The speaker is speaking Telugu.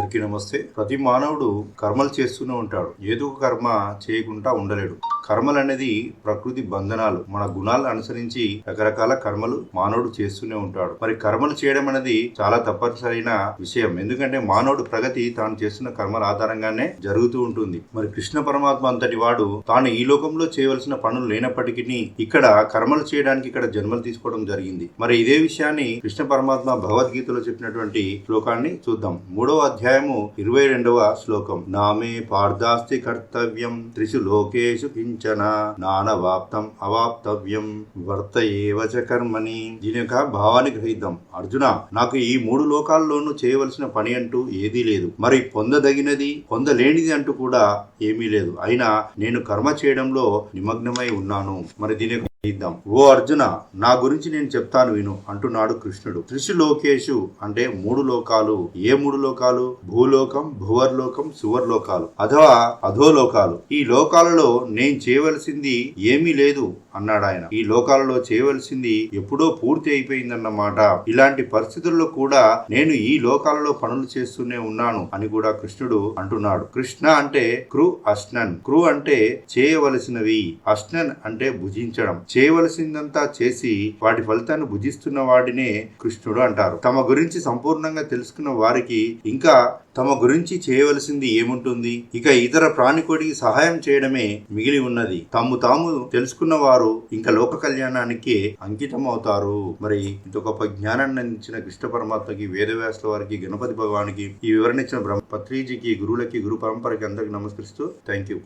అందరికీ నమస్తే. ప్రతి మానవుడు కర్మలు చేస్తూనే ఉంటాడు. ఏదో ఒక కర్మ చేయకుండా ఉండలేడు. కర్మలు అనేది ప్రకృతి బంధనాలు. మన గుణాలను అనుసరించి రకరకాల కర్మలు మానవుడు చేస్తూనే ఉంటాడు. మరి కర్మలు చేయడం అనేది చాలా తప్పనిసరైన విషయం. ఎందుకంటే మానవుడు ప్రగతి తాను చేస్తున్న కర్మల ఆధారంగానే జరుగుతూ ఉంటుంది. మరి కృష్ణ పరమాత్మ అంతటి వాడు తాను ఈ లోకంలో చేయవలసిన పనులు లేనప్పటికీ ఇక్కడ కర్మలు చేయడానికి ఇక్కడ జన్మలు తీసుకోవడం జరిగింది. మరి ఇదే విషయాన్ని కృష్ణ పరమాత్మ భగవద్గీతలో చెప్పినటువంటి శ్లోకాన్ని చూద్దాం. మూడవ అధ్యాయము ఇరవై రెండవ శ్లోకం. నామే పార్థాస్తి కర్తవ్యం. త్రిషు లోకేషు కించన నానవాప్తం అవాప్తవ్యం వర్త ఏవచ కర్మని దీని యొక్క భావాన్ని గ్రహిద్దాం। అర్జున నాకు ఈ మూడు లోకాల్లోనూ చేయవలసిన పని అంటూ ఏదీ లేదు. మరి పొందదగినది పొందలేనిది అంటూ కూడా ఏమీ లేదు. అయినా నేను కర్మ చేయడంలో నిమగ్నమై ఉన్నాను. మరి దీని ఇద్దాం. ఓ అర్జున నా గురించి నేను చెప్తాను విను అంటున్నాడు కృష్ణుడు. త్రిశు లోకేషు అంటే మూడు లోకాలు. ఏ మూడు లోకాలు? భూలోకం భువర్లోకం సువర్లోకాలు. అథవా అధోలోకాలు. ఈ లోకాలలో నేను చేయవలసింది ఏమీ లేదు. అన్నాడు ఆయన. ఈ లోకాలలో చేయవలసింది ఎప్పుడో పూర్తి అయిపోయిందన్నమాట ఇలాంటి పరిస్థితుల్లో కూడా నేను ఈ లోకాలలో పనులు చేస్తూనే ఉన్నాను అని కూడా కృష్ణుడు అంటున్నాడు. కృష్ణ అంటే క్రు అష్నన్ క్రు అంటే చేయవలసినవి. అష్నన్ అంటే భుజించడం. చేయవలసిందంతా చేసి వాటి ఫలితాన్ని భుజిస్తున్న వాడినే కృష్ణుడు అంటారు. తమ గురించి సంపూర్ణంగా తెలుసుకున్న వారికి ఇంకా తమ గురించి చేయవలసింది ఏముంటుంది? ఇక ఇతర ప్రాణికోడికి సహాయం చేయడమే మిగిలి ఉన్నది. తాము తాము తెలుసుకున్న వారు ఇంకా లోక కళ్యాణానికి అంకితం అవుతారు మరి ఇంత గొప్ప జ్ఞానాన్ని అందించిన కృష్ణ పరమాత్మకి వేదవ్యాసుల వారికి గణపతి భగవానికి ఈ వివరణ ఇచ్చిన బ్రహ్మ పత్రిజీకి గురువులకి గురు పరంపరకి అందరికి నమస్కరిస్తూ థ్యాంక్ యూ